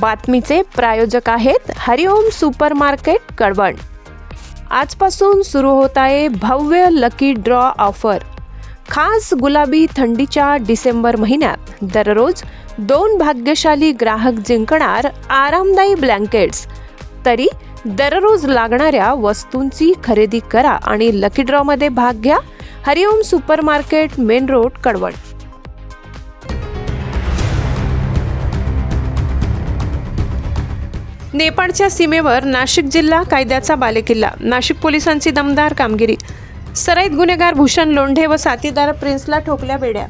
बातमीचे प्रायोजक आहेत हरिओम super market Kalwan. आजपासून सुरू होत आहे भव्य लकी ड्रॉ ऑफर खास गुलाबी थंडीच्या डिसेंबर महिन्यात दररोज दोन भाग्यशाली ग्राहक जिंकणार आरामदायी ब्लँकेट्स तरी दररोज लागणाऱ्या वस्तूंची खरेदी करा आणि लकी ड्रॉमध्ये भाग घ्या. Hariom super market main road Kalwan. नेपाळच्या सीमेवर नाशिक जिल्हा कायद्याचा बालेकिल्ला. नाशिक पोलिसांची दमदार कामगिरी. सराईत गुन्हेगार भूषण लोंढे व साथीदार प्रिन्सला ठोकल्या बेड्या.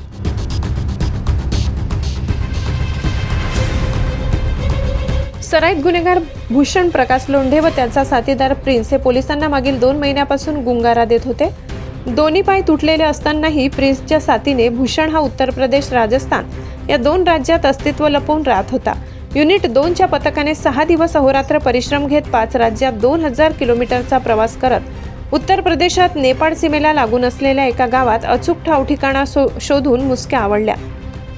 सराईत गुन्हेगार भूषण प्रकाश लोंढे व त्याचा साथीदार प्रिन्स हे पोलिसांना मागील दोन महिन्यापासून गुंगारा देत होते. दोन्ही पाय तुटलेले असतानाही प्रिन्सच्या साथीने भूषण हा उत्तर प्रदेश राजस्थान या दोन राज्यात अस्तित्व लपवून राहत होता. युनिट दोनच्या पथकाने सहा दिवस अहोरात्र परिश्रम घेत पाच राज्यात दोन हजार किलोमीटरचा प्रवास करत उत्तर प्रदेशात नेपाळ सीमेला लागून असलेल्या एका गावात अचूक ठाव ठिकाणा शो शोधून मुसक्या आवडल्या.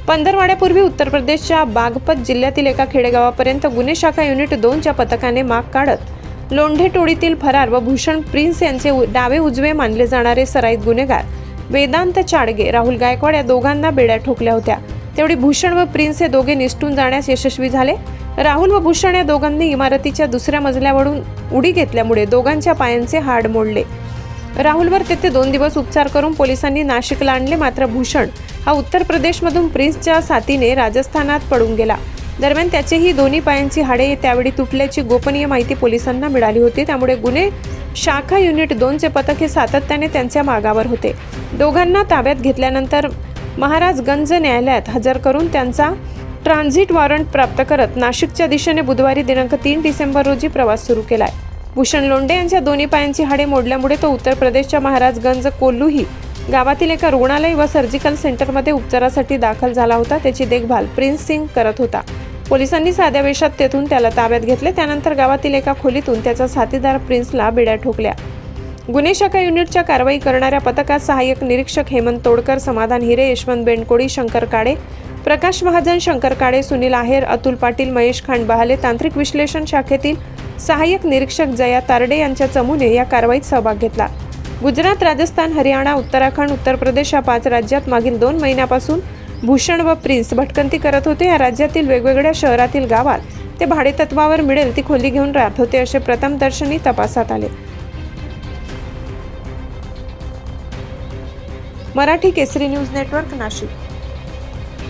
पंधरवाड्यापूर्वी उत्तर प्रदेशच्या बागपत जिल्ह्यातील एका खेडेगावापर्यंत गुन्हे शाखा युनिट दोनच्या पथकाने माग काढत लोंढे टोळीतील फरार व भूषण प्रिन्स यांचे उ- डावे उजवे मानले जाणारे सराईत गुन्हेगार वेदांत चाडगे राहुल गायकवाड या दोघांना बेड्या ठोकल्या होत्या. तेवढी भूषण व प्रिन्स हे दोघे निसटून जाण्यास यशस्वी झाले. राहुल व भूषण या दोघांनी इमारतीच्या दुसऱ्या मजल्यावरून उडी घेतल्यामुळे दोघांच्या पायांचे हाड मोडले. राहुलवर तेथे दोन दिवस उपचार करून पोलिसांनी नाशिकला आणले मात्र भूषण हा उत्तर प्रदेशमधून प्रिन्सच्या साथीने राजस्थानात पडून गेला. दरम्यान त्याचेही दोन्ही पायांची हाडे त्यावेळी तुटल्याची गोपनीय माहिती पोलिसांना मिळाली होती. त्यामुळे गुन्हे शाखा युनिट दोनचे पथक हे सातत्याने त्यांच्या मागावर होते. दोघांना ताब्यात घेतल्यानंतर महाराजगंज न्यायालयात हजर करून त्यांचा ट्रान्झिट वॉरंट प्राप्त करत नाशिकच्या दिशेने बुधवारी दिनांक तीन डिसेंबर रोजी प्रवास सुरू केलाय. भूषण लोंडे यांच्या दोन्ही पायांची हाडे मोडल्यामुळे तो उत्तर प्रदेशच्या महाराजगंज कोल्लूही गावातील एका रुग्णालय व सर्जिकल सेंटरमध्ये उपचारासाठी दाखल झाला होता. त्याची देखभाल प्रिन्स सिंग करत होता. पोलिसांनी साध्या वेशात तेथून त्याला ताब्यात घेतले. त्यानंतर गावातील एका खोलीतून त्याचा साथीदार प्रिन्सला बिड्या ठोकल्या. गुन्हे शाखा युनिटच्या कारवाई करणाऱ्या पथकात सहाय्यक निरीक्षक हेमंत तोडकर समाधान हिरे यशवंत बेंडकोडी शंकर काळे प्रकाश महाजन शंकर काडे सुनील आहेर अतुल पाटील महेश खांड बहाले तांत्रिक विश्लेषण शाखेतील सहाय्यक निरीक्षक जया तारडे यांच्या चमूने या कारवाईत सहभाग घेतला. गुजरात राजस्थान हरियाणा उत्तराखंड उत्तर प्रदेश या पाच राज्यात मागील दोन महिन्यापासून भूषण व प्रिन्स भटकंती करत होते. या राज्यातील वेगवेगळ्या शहरातील गावात ते भाडेतत्वावर मिळेल ती खोली घेऊन राहत होते असे प्रथमदर्शनी तपासात आले. Marathi Kesari news network Nashik.